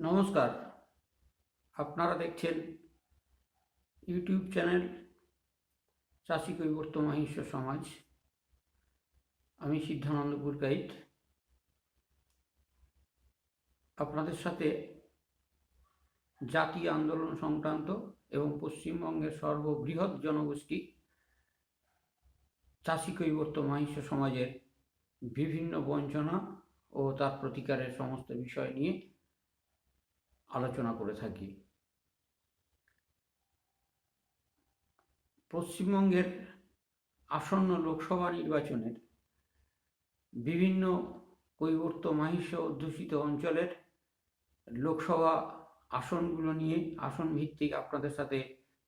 নমস্কার। আপনারা দেখছেন ইউটিউব চ্যানেল চাষি কৈবর্ত মহিষ্য সমাজ। আমি সিদ্ধানন্দ পুরকাইত আপনাদের সাথে জাতীয় আন্দোলন সংক্রান্ত এবং পশ্চিমবঙ্গের সর্ববৃহৎ জনগোষ্ঠী চাষি কৈবর্ত মহিষ্য সমাজের বিভিন্ন বঞ্চনা ও তার প্রতিকারের সমস্ত বিষয় নিয়ে আলোচনা করে থাকি। পশ্চিমবঙ্গের আসন্ন লোকসভা নির্বাচনের বিভিন্ন কৈবর্ত মাহিষ্য অধ্যুষিত অঞ্চলের লোকসভা আসনগুলো নিয়ে আসন ভিত্তিক আপনাদের সাথে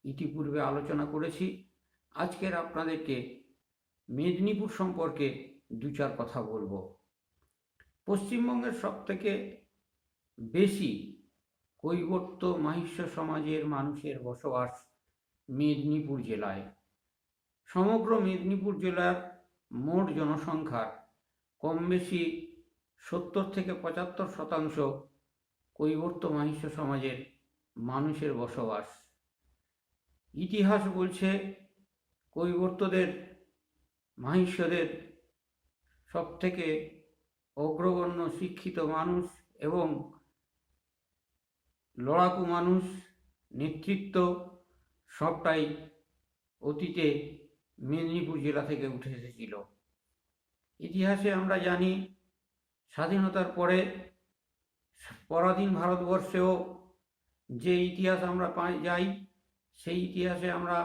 ইতিপূর্বে আলোচনা করেছি। আজকের আপনাদেরকে মেদিনীপুর সম্পর্কে দু চার কথা বলব। পশ্চিমবঙ্গের সবথেকে বেশি কৈবর্ত মাহিষ্য সমাজের মানুষের বসবাস মেদিনীপুর জেলায়। সমগ্র মেদিনীপুর জেলার মোট জনসংখ্যার কম বেশি সত্তর থেকে পঁচাত্তর শতাংশ কৈবর্ত মাহিষ্য সমাজের মানুষের বসবাস। ইতিহাস বলছে, কৈবর্তদের, মাহিষ্যদের সবথেকে অগ্রগণ্য শিক্ষিত মানুষ এবং লড়াকু মানুষ, নেতৃত্ব সবটাই অতীতে মেদিনীপুর জেলা থেকে উঠে এসেছিল। ইতিহাসে আমরা জানি, স্বাধীনতার পরে পরাধীন ভারতবর্ষেও যে ইতিহাস আমরা পাই, যাই, সেই ইতিহাসে আমরা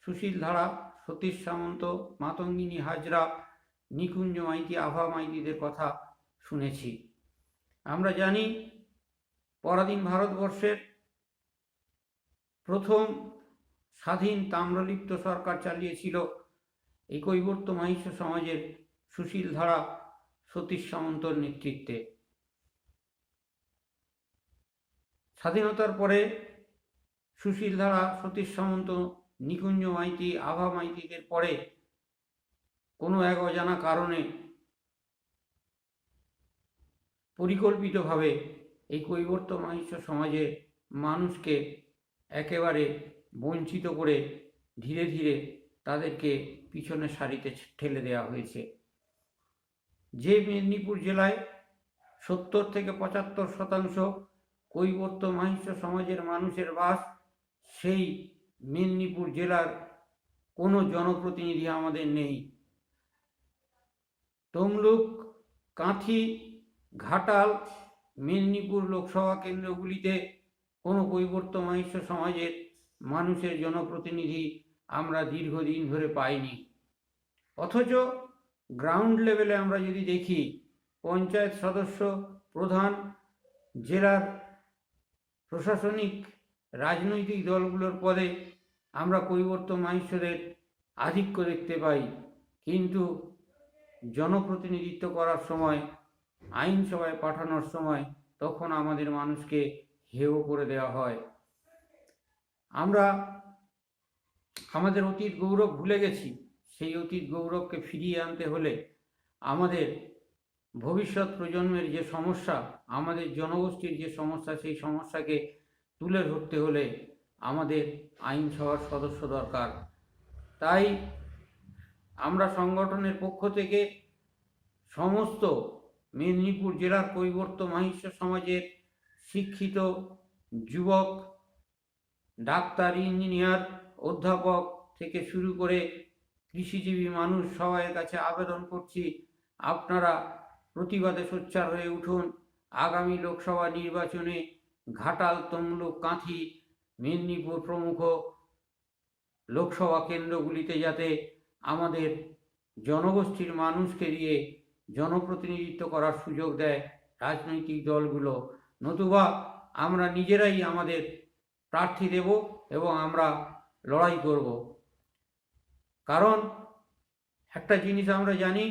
সুশীল ধারা, সতীশ সামন্ত, মাতঙ্গিনী হাজরা, নিকুঞ্জ মাইতি, আভা মাইতিদের কথা শুনেছি। আমরা জানি পরাধীন ভারতবর্ষের প্রথম স্বাধীন তাম্রলিপ্ত সরকার চালিয়েছিল এই কৈবর্ত মাহিষ্য সমাজের সুশীল ধারা সতীশ সামন্তর নেতৃত্বে। স্বাধীনতার পরে সুশীল ধারা সতীশ সামন্ত, নিকুঞ্জ মাইতি, আভা মাইতিদের পরে কোনো এক অজানা কারণে পরিকল্পিতভাবে এই কৈবর্ত মাহিষ্য সমাজের মানুষকে একেবারে বঞ্চিত করে ধীরে ধীরে তাদেরকে পিছনে সারিতে ঠেলে দেওয়া হয়েছে। যে মেদিনীপুর জেলায় সত্তর থেকে পঁচাত্তর শতাংশ কৈবর্ত মাহিষ্য সমাজের মানুষের বাস, সেই মেদিনীপুর জেলার কোনো জনপ্রতিনিধি আমাদের নেই। তমলুক, কাঁথি, ঘাটাল মেদিনীপুর লোকসভা কেন্দ্রগুলিতে কোনো মাহিষ্য সমাজের মানুষের জনপ্রতিনিধি আমরা দীর্ঘদিন ধরে পাইনি। অথচ গ্রাউন্ড লেভেলে আমরা যদি দেখি, পঞ্চায়েত সদস্য, প্রধান, জেলার প্রশাসনিক, রাজনৈতিক দলগুলোর পদে আমরা কৈবর্ত মাহিষ্যদের আধিক্য দেখতে পাই। কিন্তু জনপ্রতিনিধিত্ব করার সময় আইনসভায় পাঠানোর সময় তখন আমাদের মানুষকে হেয় করে দেওয়া হয়। আমরা আমাদের অতীত গৌরব ভুলে গেছি। সেই অতীত গৌরবকে ফিরিয়ে আনতে হলে আমাদের ভবিষ্যৎ প্রজন্মের যে সমস্যা, আমাদের জনগোষ্ঠীর যে সমস্যা, সেই সমস্যাকে তুলে ধরতে হলে আমাদের আইনসভার সদস্য দরকার। তাই আমরা সংগঠনের পক্ষ থেকে সমস্ত মেদিনীপুর জেলার কৈবর্ত মাহিষ্য সমাজের শিক্ষিত যুবক, ডাক্তার, ইঞ্জিনিয়ার, অধ্যাপক থেকে শুরু করে কৃষিজীবী মানুষ সবাইয়ের কাছে আবেদন করছি, আপনারা প্রতিবাদে সোচ্চার হয়ে উঠুন। আগামী লোকসভা নির্বাচনে ঘাটাল, তমলুক, কাঁথি, মেদিনীপুর প্রমুখ লোকসভা কেন্দ্রগুলিতে যাতে আমাদের জনগোষ্ঠীর মানুষকে দিয়ে জনপ্রতিনিধিত্ব করার সুযোগ দেয় রাজনৈতিক দলগুলো। নতুবা আমরা নিজেরাই আমাদের প্রার্থী দেব এবং আমরা লড়াই করব। কারণ একটা জিনিস আমরা জানি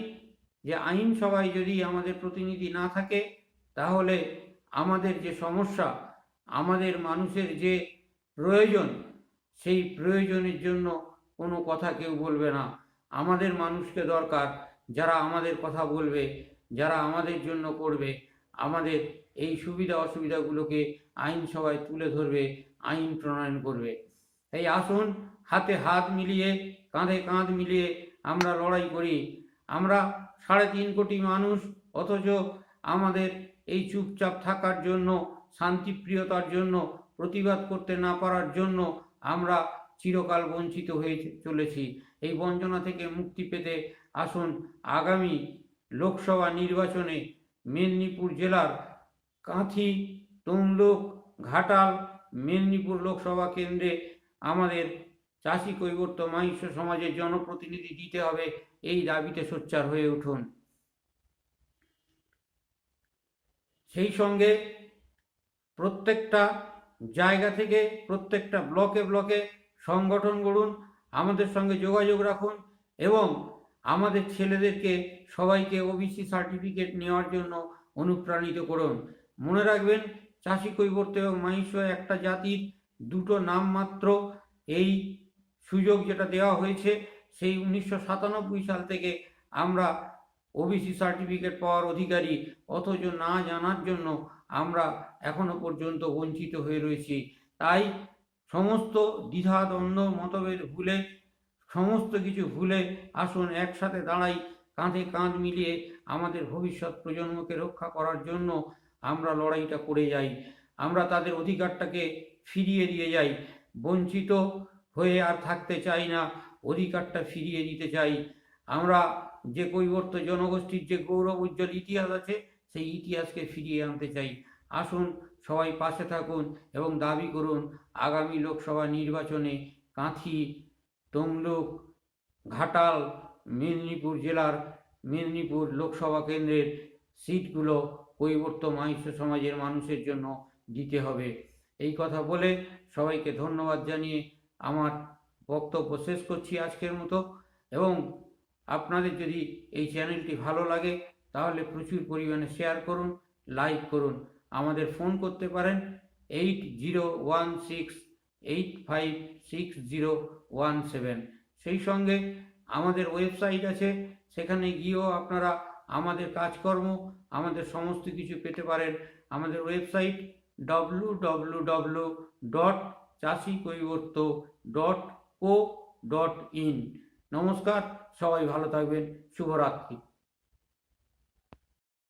যে আইনসভায় যদি আমাদের প্রতিনিধি না থাকে, তাহলে আমাদের যে সমস্যা, আমাদের মানুষের যে প্রয়োজন, সেই প্রয়োজনের জন্য কোনো কথা কেউ বলবে না। আমাদের মানুষকে দরকার যারা আমাদের কথা বলবে, যারা আমাদের জন্য করবে, আমাদের এই সুবিধা অসুবিধাগুলোকে আইনসভায় তুলে ধরবে, আইন প্রণয়ন করবে। এই আসুন, হাতে হাত মিলিয়ে, কাঁধে কাঁধ মিলিয়ে আমরা লড়াই করি। আমরা সাড়ে তিন কোটি মানুষ, অথচ আমাদের এই চুপচাপ থাকার জন্য, শান্তিপ্রিয়তার জন্য, প্রতিবাদ করতে না পারার জন্য আমরা চিরকাল বঞ্চিত হয়ে চলেছি। এই বঞ্চনা থেকে মুক্তি পেতে আসুন আগামী লোকসভা নির্বাচনে মেদিনীপুর জেলার কাঁথি, তমলুক, ঘাটাল, মেদিনীপুর লোকসভা কেন্দ্রে আমাদের চাষি কৈবর্ত মাহিষ্য সমাজের জনপ্রতিনিধি দিতে হবে। এই দাবিতে সোচ্চার হয়ে উঠুন। সেই সঙ্গে প্রত্যেকটা জায়গা থেকে প্রত্যেকটা ব্লকে ব্লকে সংগঠন গড়ুন, আমাদের সঙ্গে যোগাযোগ রাখুন এবং আমাদের ছেলেদেরকে সবাইকে ওবিসি সার্টিফিকেট নেওয়ার জন্য অনুপ্রাণিত করুন। মনে রাখবেন, চাষি কৈবর্ত এবং মাহিষ্য একটা জাতির দুটো নাম মাত্র। এই সুযোগ যেটা দেওয়া হয়েছে, সেই উনিশশো সাতানব্বই সাল থেকে আমরা ওবিসি সার্টিফিকেট পাওয়ার অধিকারী, অথচ না জানার জন্য আমরা এখনও পর্যন্ত বঞ্চিত হয়ে রয়েছি। তাই সমস্ত দ্বিধা, দ্বন্দ্ব, মতভেদ ভুলে সমস্ত কিছু ভুলে আসুন, একসাথে দাঁড়াই, কাঁধে কাঁধ মিলিয়ে আমাদের ভবিষ্যৎ প্রজন্মকে রক্ষা করার জন্য আমরা লড়াইটা করে যাই। আমরা তাদের অধিকারটাকে ফিরিয়ে দিয়ে যাই। বঞ্চিত হয়ে আর থাকতে চাই না, অধিকারটা ফিরিয়ে দিতে চাই। আমরা যে কৈবর্ত জনগোষ্ঠীর যে গৌরব, উজ্জ্বল ইতিহাস আছে, সেই ইতিহাসকে ফিরিয়ে আনতে চাই। আসুন, সবাই পাশে থাকুন এবং দাবি করুন, আগামী লোকসভা নির্বাচনে কাঁথি তমলুক, ঘাটাল, মেদিনীপুর জেলার মেদিনীপুর লোকসভা কেন্দ্রের সিটগুলো কৈবর্ত মাহিষ্য সমাজের মানুষের জন্য দিতে হবে। এই কথা বলে সবাইকে ধন্যবাদ জানিয়ে আমার বক্তব্য শেষ করছি আজকের মতো। এবং আপনাদের যদি এই চ্যানেলটি ভালো লাগে, তাহলে প্রচুর পরিমাণে শেয়ার করুন, লাইক করুন। আমাদের ফোন করতে পারেন eight zero one six eight five six zero one seven সেই সঙ্গে আমাদের ওয়েবসাইট আছে, সেখানে গিয়েও আপনারা আমাদের কাজকর্ম, আমাদের সমস্ত কিছু পেতে পারেন। আমাদের website W W W dot Chashi Kaibarta dot O dot in নমস্কার, সবাই ভালো থাকবেন, শুভরাত্রি।